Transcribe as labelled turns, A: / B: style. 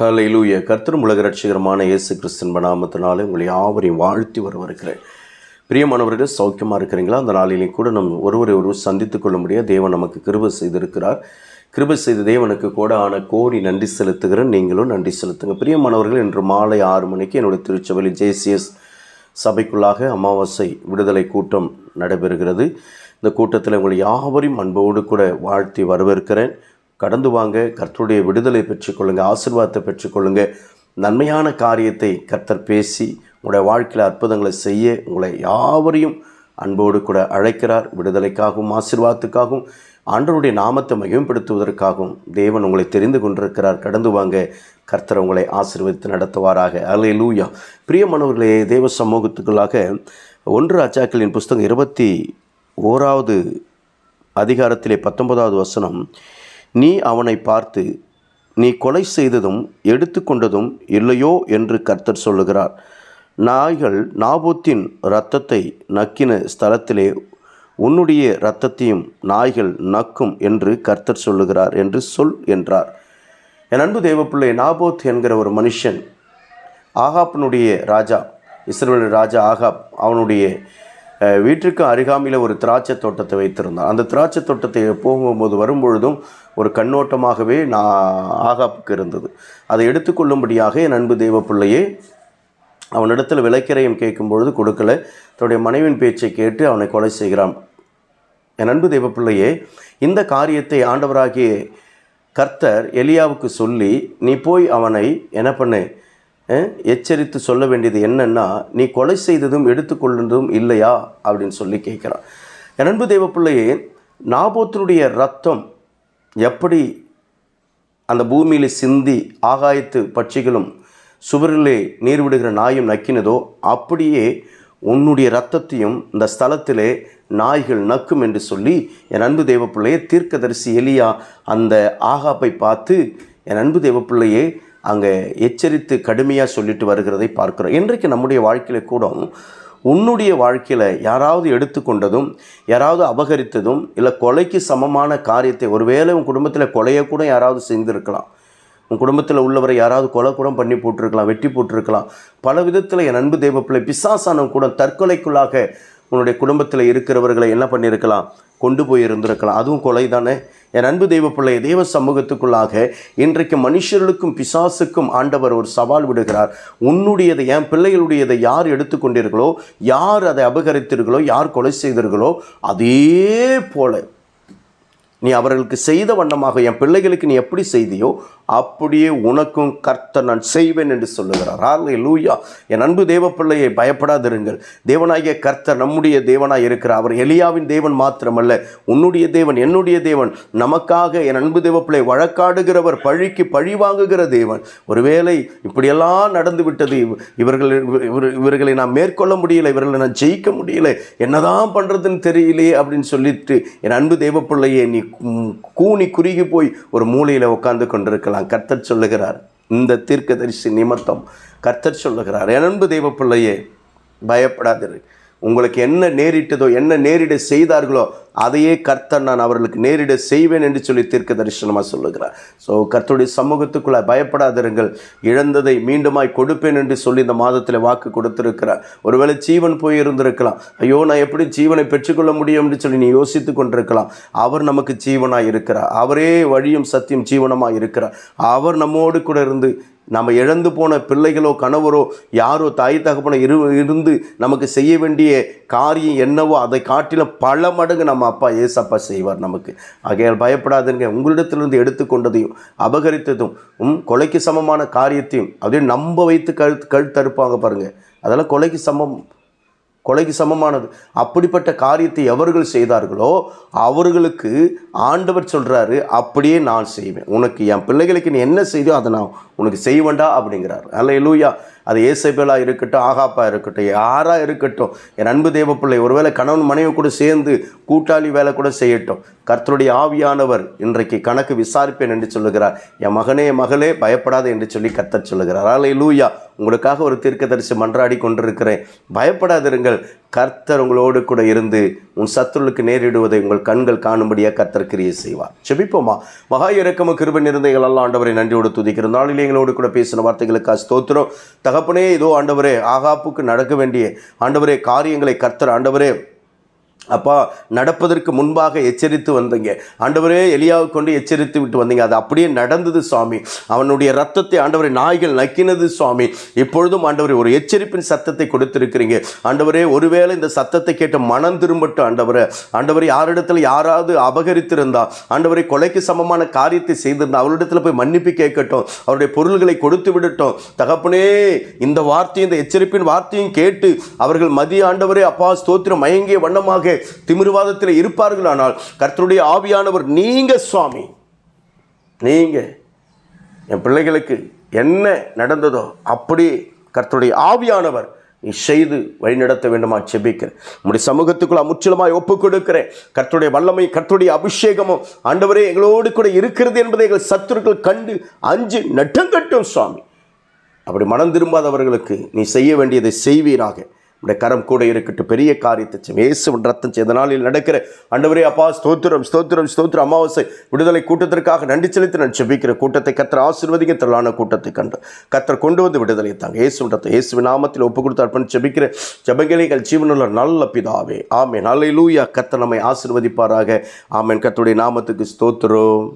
A: ஹலையிலூய கர்த்தரும் உலக ரட்சிகரமான இயேசு கிறிஸ்தன் நாமத்தினாலே உங்களை யாவரையும் வாழ்த்தி வரவிருக்கிறேன் பிரியமானவர்கள் சௌக்கியமாக இருக்கிறீங்களா? அந்த நாளிலையும் கூட நம் ஒருவரை ஒருவர் சந்தித்து கொள்ள முடியாது தேவன் நமக்கு கிருபை செய்திருக்கிறார். கிருபை செய்த தேவனுக்கு கூட ஆன கோடி நன்றி செலுத்துகிறேன். நீங்களும் நன்றி செலுத்துங்க. பிரியமானவர்கள் இன்று மாலை ஆறு மணிக்கு என்னுடைய திருச்சபையில் ஜேசிஎஸ் சபைக்குள்ளாக அமாவாசை விடுதலை கூட்டம் நடைபெறுகிறது. இந்த கூட்டத்தில் உங்களை யாவரையும் அன்போடு கூட வாழ்த்தி வரவேற்கிறேன். கடந்து வாங்க கர்த்தருடைய விடுதலை பெற்றுக்கொள்ளுங்கள் ஆசீர்வாதத்தை பெற்றுக்கொள்ளுங்கள் நன்மையான காரியத்தை கர்த்தர் பேசி உங்களுடைய வாழ்க்கையில் அற்புதங்களை செய்ய உங்களை யாவரையும் அன்போடு கூட அழைக்கிறார். விடுதலைக்காகவும் ஆசீர்வாதத்துக்காகவும் ஆண்டவருடைய நாமத்தை மகிமைப்படுத்துவதற்காகவும் தேவன் உங்களை தெரிந்து கொண்டிருக்கிறார். கடந்து வாங்க கர்த்தர் உங்களை ஆசீர்வதித்து நடத்துவாராக. அலே லூயா பிரியமானவர்களே தேவ சமூகத்துக்குள்ளாக ஒன்று அச்சாக்களின் புஸ்தகம் இருபத்தி ஓராவது அதிகாரத்திலே பத்தொன்பதாவது வசனம் நீ அவனை பார்த்து நீ கொலை செய்ததும் எடுத்துக்கொண்டதும் இல்லையோ? என்று கர்த்தர் சொல்லுகிறார். நாய்கள் நாபோத்தின் இரத்தத்தை நக்கின ஸ்தலத்திலே உன்னுடைய இரத்தத்தையும் நாய்கள் நக்கும் என்று கர்த்தர் சொல்லுகிறார் என்று சொல் என்றார். என் அன்பு தேவப்பிள்ளை நாபோத் என்கிற ஒரு மனுஷன் ஆகாப்பினுடைய ராஜா இஸ்ரேல் ராஜா ஆகாப் அவனுடைய வீட்டுக்கு வீட்டிற்கு அருகாமையில் ஒரு திராட்சை தோட்டத்தை வைத்திருந்தான் அந்த திராட்சை தோட்டத்தை போகும்போது வரும்பொழுதும் ஒரு கண்ணோட்டமாகவே நான் ஆகாப்புக்கு இருந்தது. அதை எடுத்துக்கொள்ளும்படியாக என் அன்பு தெய்வ பிள்ளையே அவனிடத்தில் விலைக்கிரயம் கேட்கும்பொழுது கொடுக்கல. தன்னுடைய மனைவியின் பேச்சை கேட்டு அவனை கொலை செய்கிறான். என் அன்பு தெய்வ பிள்ளையே இந்த காரியத்தை ஆண்டவராகிய கர்த்தர் எலியாவுக்கு சொல்லி நீ போய் அவனை என்ன பண்ணு எச்சரித்து சொல்ல வேண்டியது என்னன்னா நீ கொலை செய்ததும் எடுத்துக்கொள்ளதும் இல்லையா? அப்படின்னு சொல்லி கேட்குறான். என் அன்பு தேவ பிள்ளையே நாபோத்தினுடைய ரத்தம் எப்படி அந்த பூமியில் சிந்தி ஆகாயத்து பட்சிகளும் சுவரிலே நீர் விடுகிற நாயும் நக்கினதோ அப்படியே உன்னுடைய ரத்தத்தையும் இந்த ஸ்தலத்திலே நாய்கள் நக்கும் என்று சொல்லி என் அன்பு தேவப்பிள்ளையே தீர்க்கதரிசி எலியா அந்த ஆகாப்பை பார்த்து என் அன்பு தேவப்பிள்ளையே அங்கே எச்சரித்து கடுமையாக சொல்லிட்டு வருகிறதை பார்க்கிறோம். இன்றைக்கு நம்முடைய வாழ்க்கையில் கூட உன்னுடைய வாழ்க்கையில் யாராவது எடுத்துக்கொண்டதும் யாராவது அபகரித்ததும் இல்லை கொலைக்கு சமமான காரியத்தை ஒருவேளை உன் குடும்பத்தில் கொலையை கூட யாராவது செய்திருக்கலாம். உன் குடும்பத்தில் உள்ளவரை யாராவது கொலை கூட பண்ணி போட்டிருக்கலாம் வெட்டி போட்டிருக்கலாம். பல விதத்தில் என் அன்பு தேவப்பிள்ளை பிசாசானவன் கூட தற்கொலைக்குள்ளாக உன்னுடைய குடும்பத்தில் இருக்கிறவர்களை என்ன பண்ணியிருக்கலாம்? கொண்டு போய் இருந்திருக்கலாம் அதுவும் கொலை தானே? என் அன்பு தெய்வ பிள்ளை தெய்வ சமூகத்துக்குள்ளாக இன்றைக்கு மனுஷர்களுக்கும் பிசாசுக்கும் ஆண்டவர் ஒரு சவால் விடுகிறார். உன்னுடையதை என் பிள்ளைகளுடையதை யார் எடுத்துக்கொண்டீர்களோ யார் அதை அபகரித்தீர்களோ யார் கொலை செய்தீர்களோ அதே போல நீ அவர்களுக்கு செய்த வண்ணமாக என் பிள்ளைகளுக்கு நீ எப்படி செய்தியோ அப்படியே உனக்கும் கர்த்தர் நான் செய்வேன் என்று சொல்லுகிறார். ஆலே லூயா என் அன்பு தேவ பிள்ளையை பயப்படாதிருங்கள். தேவனாகிய கர்த்தர் நம்முடைய தேவனாய் இருக்கிறார். அவர் எலியாவின் தேவன் மாத்திரமல்ல உன்னுடைய தேவன் என்னுடைய தேவன் நமக்காக என் அன்பு தேவ பிள்ளை வழக்காடுகிறவர் பழிக்கு பழி வாங்குகிற தேவன். ஒருவேளை இப்படியெல்லாம் நடந்து விட்டது இவர்கள் இவர்- இவர்களை நான் மேற்கொள்ள முடியல இவர்களை நான் ஜெயிக்க முடியல என்னதான் பண்ணுறதுன்னு தெரியலையே அப்படின்னு சொல்லிட்டு என் அன்பு தேவ பிள்ளையை நீ கூணி கூனி குறுகி போய் ஒரு மூலையில் உட்கார்ந்து கொண்டிருக்கலாம். கர்த்தர் சொல்லுகிறார் இந்த தீர்க்கதரிசி நிமித்தம் கர்த்தர் சொல்லுகிறார் என் அன்பு தெய்வ பிள்ளையே பயப்படாதிரு உங்களுக்கு என்ன நேரிட்டதோ என்ன நேரிட செய்தார்களோ அதையே கர்த்தர் நான் அவர்களுக்கு நேரிட செய்வேன் என்று சொல்லி தீர்க்க தரிசனமாக சொல்லுகிறார். ஸோ கர்த்தருடைய சமூகத்துக்குள்ள பயப்படாதிருங்கள். இழந்ததை மீண்டுமாய் கொடுப்பேன் என்று சொல்லி இந்த மாதத்தில் வாக்கு கொடுத்திருக்கிறார். ஒருவேளை ஜீவன் போய் இருந்திருக்கலாம் ஐயோ நான் எப்படி ஜீவனை பெற்றுக்கொள்ள முடியும் என்று சொல்லி நீ யோசித்து கொண்டிருக்கலாம். அவர் நமக்கு ஜீவனாக இருக்கிறார் அவரே வழியும் சத்தியம் ஜீவனமாக இருக்கிறார் அவர் நம்மோடு கூட இருந்து நம்ம இழந்து போன பிள்ளைகளோ கணவரோ யாரோ தாய் தகப்பனோ இரு இருந்து நமக்கு செய்ய வேண்டிய காரியம் என்னவோ அதை காட்டிலும் பல மடங்கு நம்ம அப்பா ஏசப்பா செய்வார் நமக்கு. ஆகையால் பயப்படாதுங்க. உங்களிடத்திலிருந்து எடுத்துக்கொண்டதையும் அபகரித்ததும் ம், கொலைக்கு சமமான காரியத்தையும் அப்படியே நம்ப வைத்து கழுத்து கழுத்தறுப்பாங்க பாருங்கள் அதெல்லாம் கொலைக்கு சமம். கொலைக்கு சமமானது. அப்படிப்பட்ட காரியத்தை எவர்கள் செய்தார்களோ அவர்களுக்கு ஆண்டவர் சொல்கிறாரு அப்படியே நான் செய்வேன். உனக்கு என் பிள்ளைகளுக்கு நீ என்ன செய்தோ அதை நான் உனக்கு செய்வேண்டா அப்படிங்கிறார். அல்ல லூயா அது ஏசபேலாக இருக்கட்டும் ஆகாப்பா இருக்கட்டும் யாராக இருக்கட்டும் என் அன்பு தேவ பிள்ளை ஒருவேளை கணவன் மனைவி கூட சேர்ந்து கூட்டாளி வேலை கூட செய்யட்டும். கர்த்தருடைய ஆவியானவர் இன்றைக்கு கணக்கு விசாரிப்பேன் என்று சொல்லுகிறார். என் மகனே மகளே பயப்படாத என்று சொல்லி கர்த்தர் சொல்லுகிறார். அதனால் லூயா உங்களுக்காக ஒரு தீர்க்கதரிசி மன்றாடி கொண்டிருக்கிறேன். பயப்படாதிருங்கள். கர்த்தர் உங்களோடு கூட இருந்து உன் சத்துருளுக்கு நேரிடுவதை உங்கள் கண்கள் காணும்படியாக கர்த்தர் கிரியை செய்வார். செபிப்போமா மகா இறக்கம கிருபன் இருந்த எல்லாம் ஆண்டவரை நன்றியோடு துதிக்கிற நாளில் எங்களோடு கூட பேசின வார்த்தைகளுக்கு ஸ்தோத்திரம். தகப்பனே இதோ ஆண்டவரே ஆகாப்புக்கு நடக்க வேண்டிய ஆண்டவரே காரியங்களை கர்த்தர் ஆண்டவரே அப்பா நடப்பதற்கு முன்பாக எச்சரித்து வந்தீங்க. ஆண்டவரே எலியாவை கொண்டு எச்சரித்து விட்டு வந்தீங்க. அது அப்படியே நடந்தது சுவாமி. அவனுடைய ரத்தத்தை ஆண்டவரை நாய்கள் நக்கினது சுவாமி. இப்பொழுதும் ஆண்டவரை ஒரு எச்சரிப்பின் சத்தத்தை கொடுத்திருக்கிறீங்க. ஆண்டவரே ஒருவேளை இந்த சத்தத்தை கேட்ட மனம் திரும்பட்டும் ஆண்டவரை. ஆண்டவரை யாரிடத்தில் யாராவது அபகரித்திருந்தா ஆண்டவரை கொலைக்கு சமமான காரியத்தை செய்திருந்தா அவரிடத்தில் போய் மன்னிப்பு கேட்கட்டும். அவருடைய பொருள்களை கொடுத்து விடட்டும். தகப்பனே இந்த வார்த்தையும் இந்த எச்சரிப்பின் வார்த்தையும் கேட்டு அவர்கள் மதிய ஆண்டவரே அப்பா ஸ்தோத்திரம் மயங்கிய வண்ணமாக திமிர்வாதத்தில் இருப்பார்களானால் கர்த்தருடைய ஆவியானவர் நீங்க சுவாமி. நீங்க. என் பிள்ளைகளுக்கு என்ன நடந்ததோ அப்படி கர்த்தருடைய ஆவியானவர் நீ செய்து வழிநடத்த வேண்டுமா செபிக்கிறேன் உங்களுடைய சமூகத்துக்குள்ள முற்றிலுமாய் ஒப்புக் கொடுக்கிறேன் கர்த்தருடைய வல்லமை கர்த்தருடைய அபிஷேகமும் ஆண்டவரே எங்களோடு கூட இருக்கிறது என்பதை எங்கள் சத்துருக்கள் கண்டு அஞ்சு நட்டங்கட்டும் சுவாமி. அப்படி மனம் திரும்பாதவர்களுக்கு நீ செய்ய வேண்டியதை செய்வீராக. உடைய கரம் கூட இருக்கட்டும். பெரிய காரியத்தை செய்யும். இயேசுவின் ரத்தம் செய்த நாளில் நடக்கிற அண்டவரே அப்பா ஸ்தோத்திரம் ஸ்தோத்திரம் ஸ்தோத்திரம். அமாவாசை விடுதலை கூட்டத்திற்காக நன்றி செலுத்தி நான் செபிக்கிற கூட்டத்தை கத்திர ஆசீர்வதிக்க திரளான கூட்டத்தை கண்டு கத்தர் கொண்டு வந்து விடுதலை தாங்க. இயேசு ரத்தம் இயேசு நாமத்தில் ஒப்பு கொடுத்து அர்ப்பணி செபிக்கிற ஜபங்கிளைகள் ஜீவனுள்ள நல்ல பிதாவே. ஆமென். அல்லேலூயா கத்தர் நம்மை ஆசிர்வதிப்பாராக. ஆமேன். கத்தருடைய நாமத்துக்கு ஸ்தோத்திரம்.